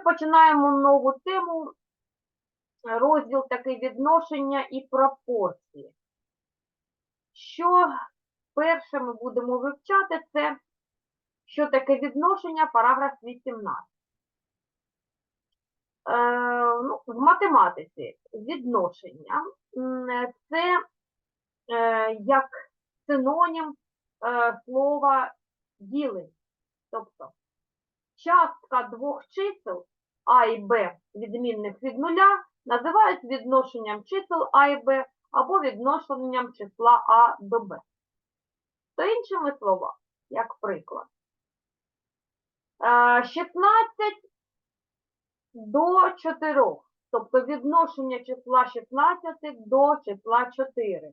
починаємо нову тему, розділ такий відношення і пропорції. Що перше ми будемо вивчати, це що таке відношення, параграф 18. Е, ну, в математиці відношення це е, як синонім е, слова ділення. Тобто частка двох чисел А і Б відмінних від нуля називають відношенням чисел А і Б або відношенням числа А до Б. То іншими словами, як приклад, е, 16 до 4, тобто відношення числа 16 до числа 4.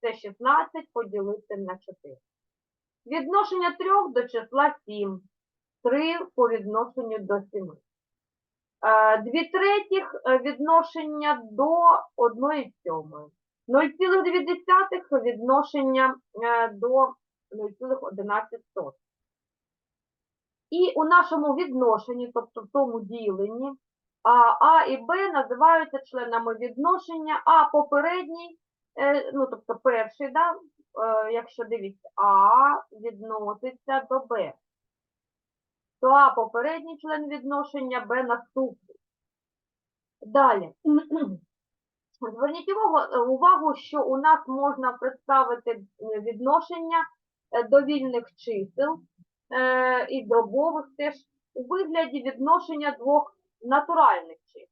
Це 16 поділити на 4. Відношення 3 до числа 7. 3 по відношенню до 7. Е, Дві третіх е, відношення до 1 сьомої. 0,2 відношення е, до 0,11. І у нашому відношенні, тобто в тому діленні, а, і Б називаються членами відношення, а попередній, е, ну тобто перший, да, якщо дивіться, А відноситься до Б, то А попередній член відношення, Б наступний. Далі. Зверніть увагу, що у нас можна представити відношення е, довільних чисел е, і дробових теж у вигляді відношення двох натуральних чисел.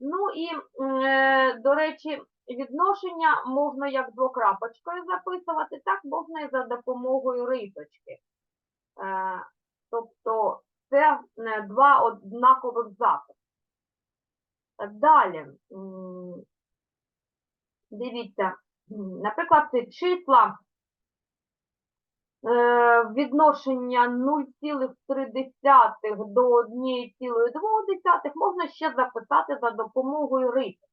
Ну і, е, до речі, відношення можна як двокрапочкою записувати, так можна і за допомогою рисочки. Тобто це е, два однакових записи. Далі, дивіться, наприклад, ці числа е, відношення 0,3 до 1,2 можна ще записати за допомогою рисочки.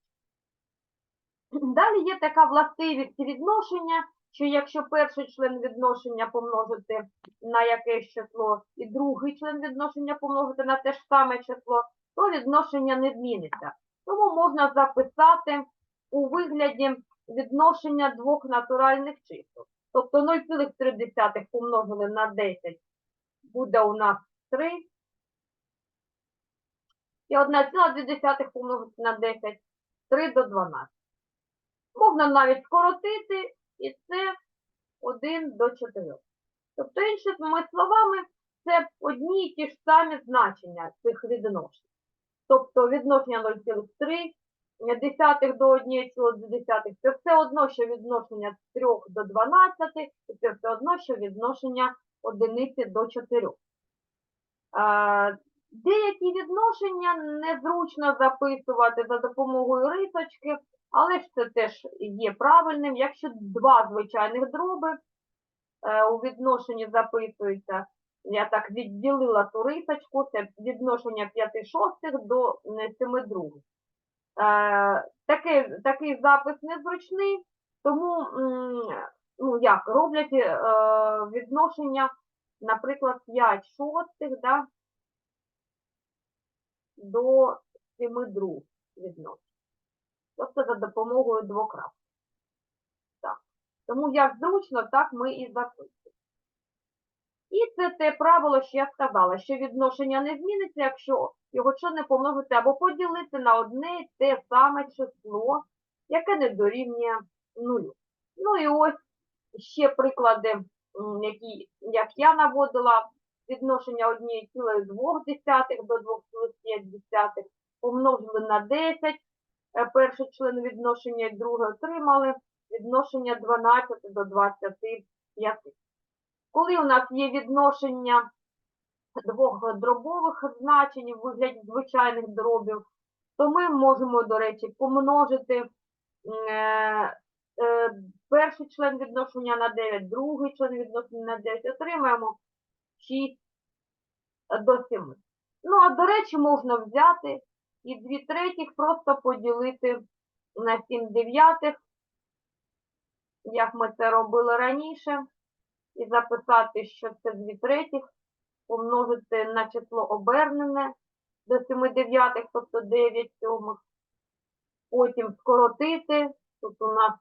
Далі є така властивість відношення, що якщо перший член відношення помножити на якесь число і другий член відношення помножити на те ж саме число, то відношення не зміниться. Тому можна записати у вигляді відношення двох натуральних чисел. Тобто 0,3 помножили на 10 буде у нас 3. І 1,2 помножити на 10 3 до 12. Можна навіть скоротити, і це 1 до 4. Тобто, іншими словами, це одні і ті ж самі значення цих відношень. Тобто відношення 0,3 до 1,2 це все одно, що відношення з 3 до 12, і це все одно, що відношення одиниці до 4. Е, Деякі відношення незручно записувати за допомогою рисочки, але ж це теж є правильним. Якщо два звичайних дроби е, у відношенні записуються, я так відділила ту рисочку, це відношення 5 шостих до 7 других. Е, такий, такий запис незручний, тому ну, як, роблять е, відношення, наприклад, 5 шостих да, до 7 других відношень. Тобто за допомогою двох. Так. Тому як зручно, так ми і записуємо. І це те правило, що я сказала, що відношення не зміниться, якщо його що не помножити або поділити на одне те саме число, яке не дорівнює нулю. Ну і ось ще приклади, які, як я наводила, відношення 1,2 до 2,5 помножили на 10, е, перший член відношення і друге отримали відношення 12 до 25. Коли у нас є відношення двох дробових значень у вигляді звичайних дробів, то ми можемо, до речі, помножити е, е, перший член відношення на 9, другий член відношення на 9, отримаємо 6 до 7. Ну, а до речі, можна взяти і 2 третіх просто поділити на 7 дев'ятих, як ми це робили раніше, і записати, що це 2 третіх, помножити на число обернене до 7 дев'ятих, тобто 9 сьомих. Потім скоротити. Тут у нас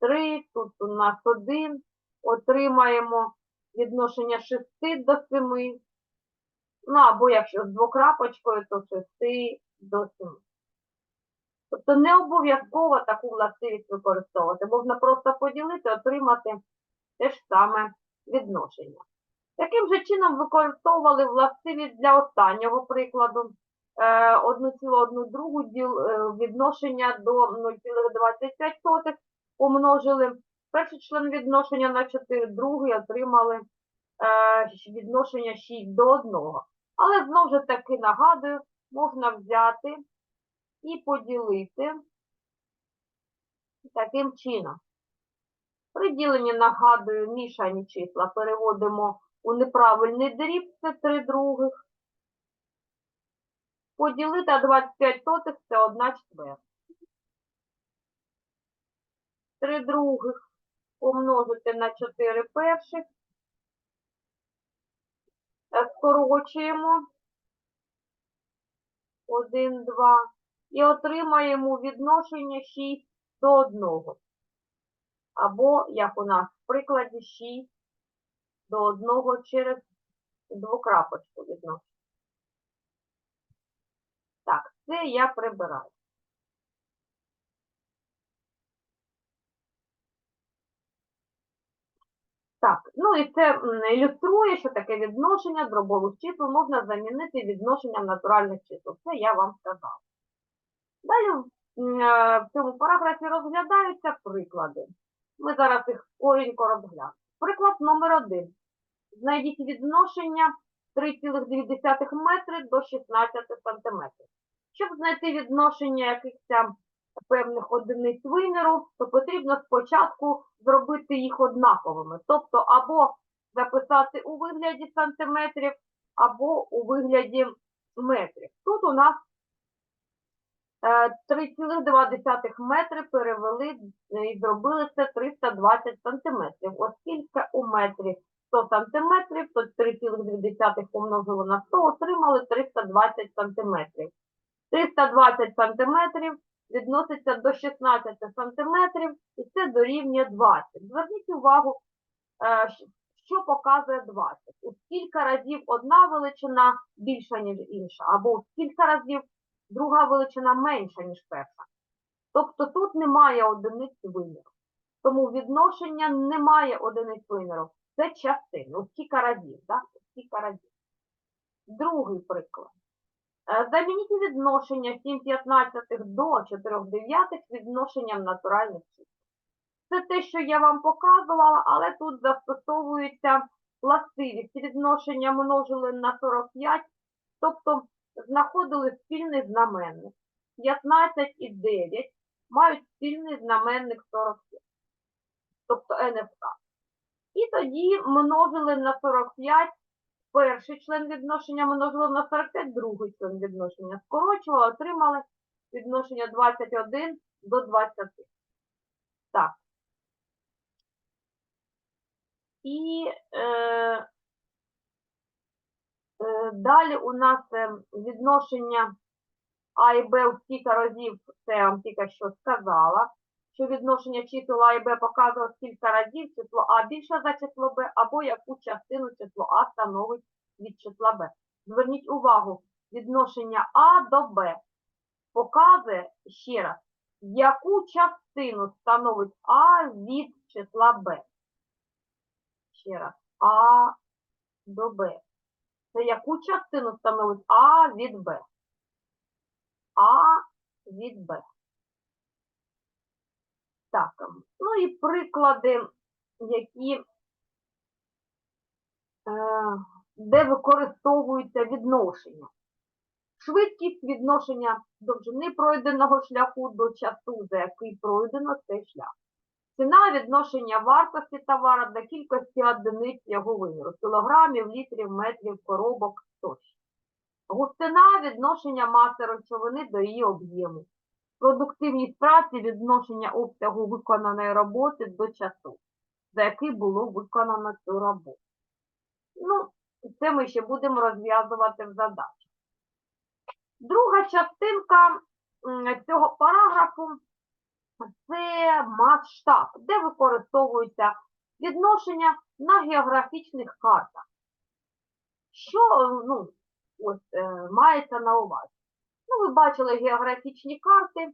3, тут у нас 1. Отримаємо відношення 6 до 7. Ну, або якщо з двокрапочкою, то 6 до 7. Тобто не обов'язково таку властивість використовувати. Можна просто поділити, отримати те ж саме відношення. Таким же чином використовували властивість для останнього прикладу. Е, 1,1 діл е, відношення до 0,25 помножили. Перший член відношення на 4, другий отримали е, відношення 6 до 1. Але знову ж таки нагадую, можна взяти і поділити таким чином. При діленні, нагадую, мішані числа переводимо у неправильний дріб, це 3 других. Поділити 25 сотих – це 1 четверта. 3 других помножити на 4 перших. Е, Скорочуємо. 1, 2. І отримаємо відношення 6 до 1. Або, як у нас в прикладі, 6 до 1 через двокрапочку відношення. Так, це я прибираю. Так, ну і це ілюструє, що таке відношення дробових чисел можна замінити відношенням натуральних чисел. Це я вам сказала. Далі е, в цьому параграфі розглядаються приклади. Ми зараз їх корінько розглянемо. Приклад номер один. Знайдіть відношення 3,2 метри до 16 сантиметрів. Щоб знайти відношення якихось певних одиниць виміру, то потрібно спочатку зробити їх однаковими. Тобто або записати у вигляді сантиметрів, або у вигляді метрів. Тут у нас е, 3,2 метри перевели е, і зробили це 320 сантиметрів. Оскільки у метрі 100 сантиметрів, то 3,2 помножили на 100, отримали 320 сантиметрів. 320 сантиметрів відноситься до 16 сантиметрів, і це дорівнює 20. Зверніть увагу, е, що показує 20. У скільки разів одна величина більша, ніж інша, або у скільки разів друга величина менша, ніж перша. Тобто тут немає одиниць виміру. Тому відношення немає одиниць виміру. Це частини, у скільки разів, так? У скільки разів. Другий приклад. Е, Замініть відношення 7 п'ятнадцятих до 4 дев'ятих відношенням натуральних чисел. Це те, що я вам показувала, але тут застосовується властивість. Відношення множили на 45, тобто знаходили спільний знаменник. 15 і 9 мають спільний знаменник 45, тобто НФК. І тоді множили на 45 перший член відношення множили на 45, другий член відношення скорочували, отримали відношення 21 до 20. Так. І е, е, далі у нас е, відношення А і Б у скільки разів, це я вам тільки що сказала, що відношення чисел А і Б показує скільки разів число А більше за число Б, або яку частину число А становить від числа Б. Зверніть увагу, відношення А до Б показує ще раз, яку частину становить А від числа Б. Ще раз, А до Б. Це яку частину становить А від Б? А від Б. Так, ну і приклади, які, е, де використовуються відношення. Швидкість відношення довжини пройденого шляху до часу, за який пройдено цей шлях. Ціна відношення вартості товара до кількості одиниць його виміру, кілограмів, літрів, метрів, коробок тощо. Густина відношення маси речовини до її об'єму. Продуктивність праці відношення обсягу виконаної роботи до часу, за який було виконано цю роботу. Ну, це ми ще будемо розв'язувати в задачі. Друга частинка цього параграфу це масштаб, де використовуються відношення на географічних картах. Що ну, ось, е, мається на увазі? Ну, ви бачили географічні карти,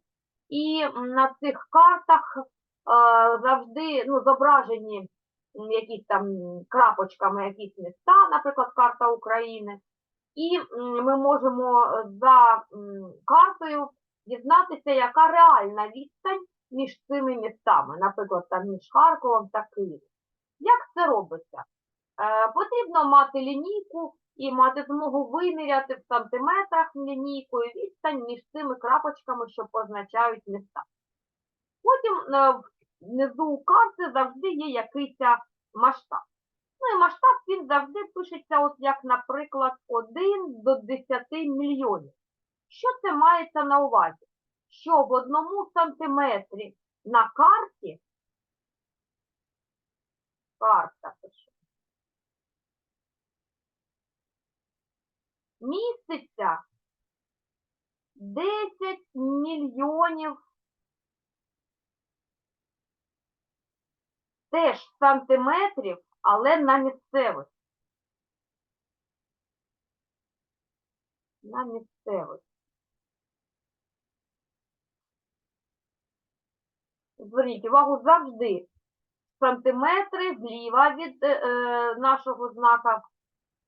і на цих картах е, завжди ну, зображені якісь там крапочками якісь міста, наприклад, карта України. І ми можемо е, за картою дізнатися, яка реальна відстань між цими містами, наприклад, там між Харковом та Києвом. Як це робиться? Е, потрібно мати лінійку і мати змогу виміряти в сантиметрах лінійкою відстань між цими крапочками, що позначають міста. Потім е, внизу у карти завжди є якийсь масштаб. Ну і масштаб він завжди пишеться, от як, наприклад, 1 до 10 мільйонів. Що це мається на увазі? Що в одному сантиметрі на карті карта пише, міститься 10 мільйонів теж сантиметрів, але на місцевості. На місцевості. Зверніть увагу завжди сантиметри зліва від е, е, нашого знака,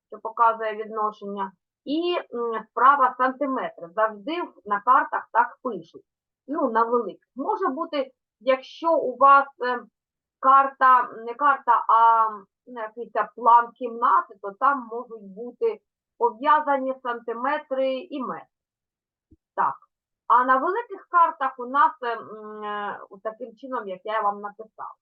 що показує відношення, і м, справа сантиметри. Завжди на картах так пишуть. Ну, на великих. Може бути, якщо у вас е, карта, не карта, а ну, якийсь план кімнати, то там можуть бути пов'язані сантиметри і метри. Так. А на великих картах у нас е, е, таким чином, як я вам написала.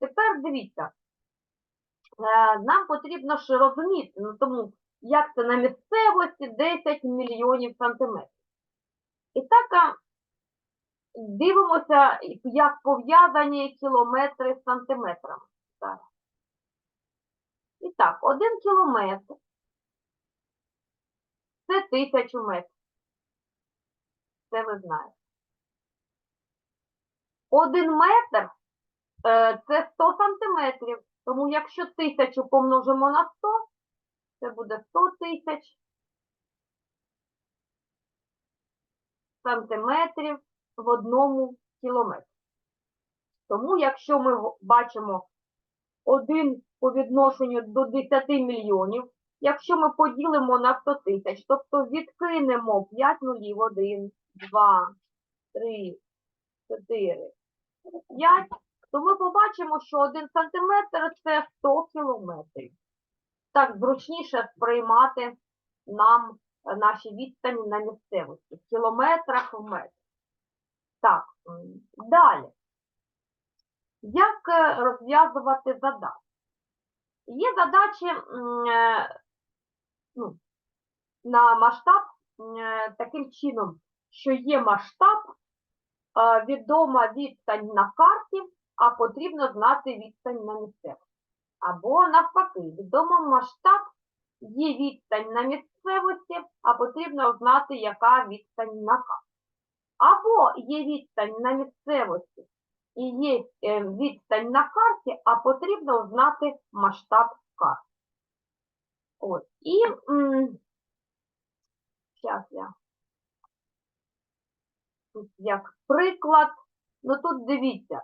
Тепер дивіться, е, нам потрібно ж розуміти, ну, тому як це на місцевості 10 мільйонів сантиметрів. І так дивимося, як пов'язані кілометри з сантиметрами. Зараз. І так, один кілометр це тисячу метрів. Це ви знаєте. Один метр е, це 100 сантиметрів. Тому якщо тисячу помножимо на 100, це буде 100 тисяч сантиметрів в одному кілометрі. Тому, якщо ми бачимо один по відношенню до 10 мільйонів, якщо ми поділимо на 100 тисяч, тобто відкинемо 5 нулів, 1, 2, 3, 4, 5, то ми побачимо, що 1 сантиметр – це 100 кілометрів. Так зручніше сприймати нам е, наші відстані на місцевості. В кілометрах, в метрах. Так, далі. Як е, розв'язувати задачі? Є задачі е, ну, на масштаб е, таким чином, що є масштаб, відома відстань на карті, а потрібно знати відстань на місцевості. Або навпаки, відомо масштаб, є відстань на місцевості, а потрібно знати, яка відстань на карті. Або є відстань на місцевості і є е, відстань на карті, а потрібно знати масштаб карти. От. І зараз я як приклад, ну тут дивіться,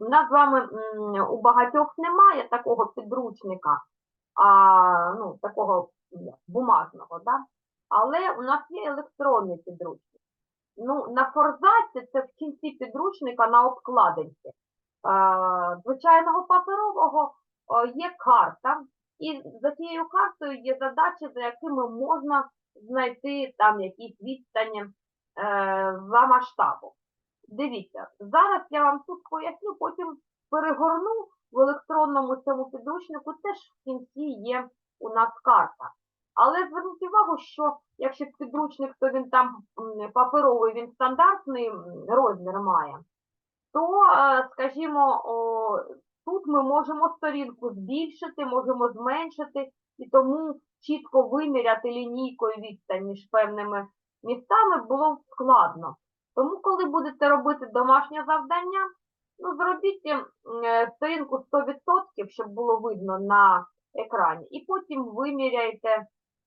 у нас з вами у багатьох немає такого підручника, а, ну, такого бумажного, да? але у нас є електронний підручник. Ну, на форзаці це в кінці підручника на обкладинці. Звичайного паперового є карта, і за цією картою є задачі, за якими можна знайти там якісь відстані е, за масштабом. Дивіться, зараз я вам тут поясню, потім перегорну в електронному цьому підручнику, теж в кінці є у нас карта. Але зверніть увагу, що якщо підручник, то він там паперовий, він стандартний розмір має, то, е, скажімо, тут ми можемо сторінку збільшити, можемо зменшити, і тому чітко виміряти лінійкою відстань між певними містами було складно. Тому, коли будете робити домашнє завдання, ну, зробіть е, сторінку 100%, щоб було видно на екрані, і потім виміряйте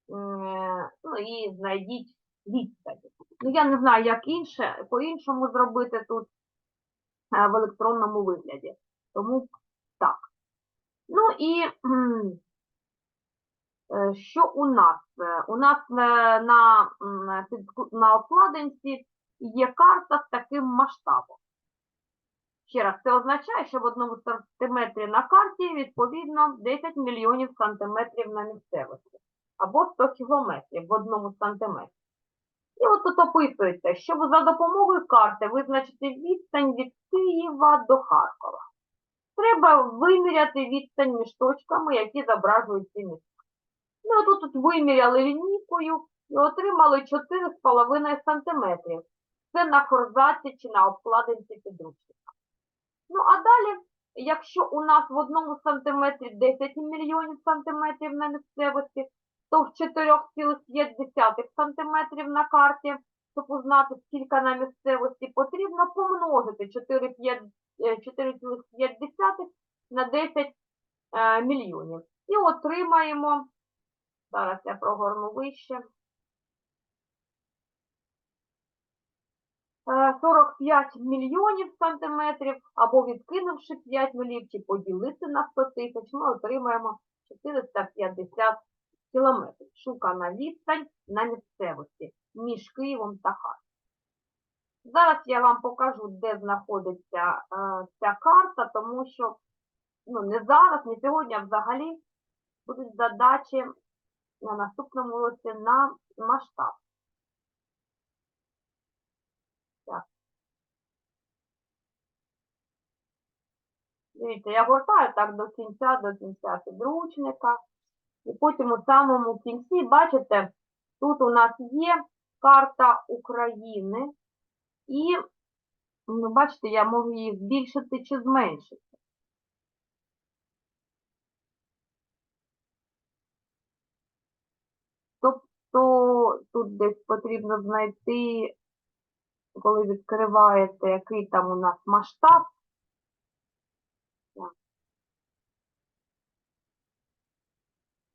ну, і знайдіть відстань. Ну, я не знаю, як інше, по-іншому зробити тут е, в електронному вигляді. Тому так. Ну і е, що у нас? Е, У нас на, на обкладинці є карта з таким масштабом. Ще раз, це означає, що в одному сантиметрі на карті відповідно 10 мільйонів сантиметрів на місцевості або 100 кілометрів в одному сантиметрі. І от тут описується, щоб за допомогою карти визначити відстань від Києва до Харкова. Треба виміряти відстань між точками, які зображують ці міста. Ну, от тут виміряли лінійкою і отримали 4,5 см. Це на форзаці чи на обкладинці підручника. Ну, а далі, якщо у нас в одному сантиметрі 10 мільйонів сантиметрів на місцевості, то в 4,5 сантиметрів на карті, щоб узнати, скільки на місцевості потрібно, помножити 4,5 е, 4,5 на 10 е, мільйонів. І отримаємо, зараз я прогорну вище, е, 45 мільйонів сантиметрів, або відкинувши 5 нулів, чи поділити на 100 тисяч, ми отримаємо 450 кілометрів. Шукана відстань на місцевості між Києвом та Харковом. Зараз я вам покажу, де знаходиться е, ця карта, тому що ну, не зараз, не сьогодні, а взагалі будуть задачі на наступному році на масштаб. Так. Дивіться, я гортаю так до кінця, до кінця підручника. І потім у самому кінці, бачите, тут у нас є карта України. І, ну, бачите, я можу її збільшити чи зменшити. Тобто тут десь потрібно знайти, коли відкриваєте, який там у нас масштаб. Так.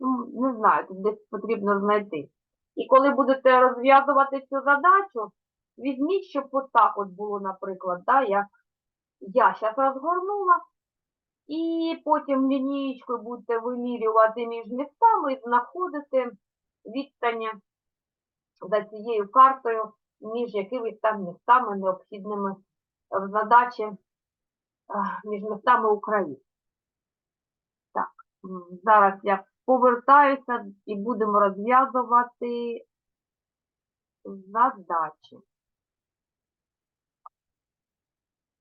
Ну, не знаю, тут десь потрібно знайти. І коли будете розв'язувати цю задачу, візьміть, щоб отак от було, наприклад, да, як я зараз розгорнула, і потім лінієчкою будете вимірювати між містами і знаходити відстані за цією картою, між якими там містами необхідними в задачі між містами України. Так, зараз я повертаюся і будемо розв'язувати задачі.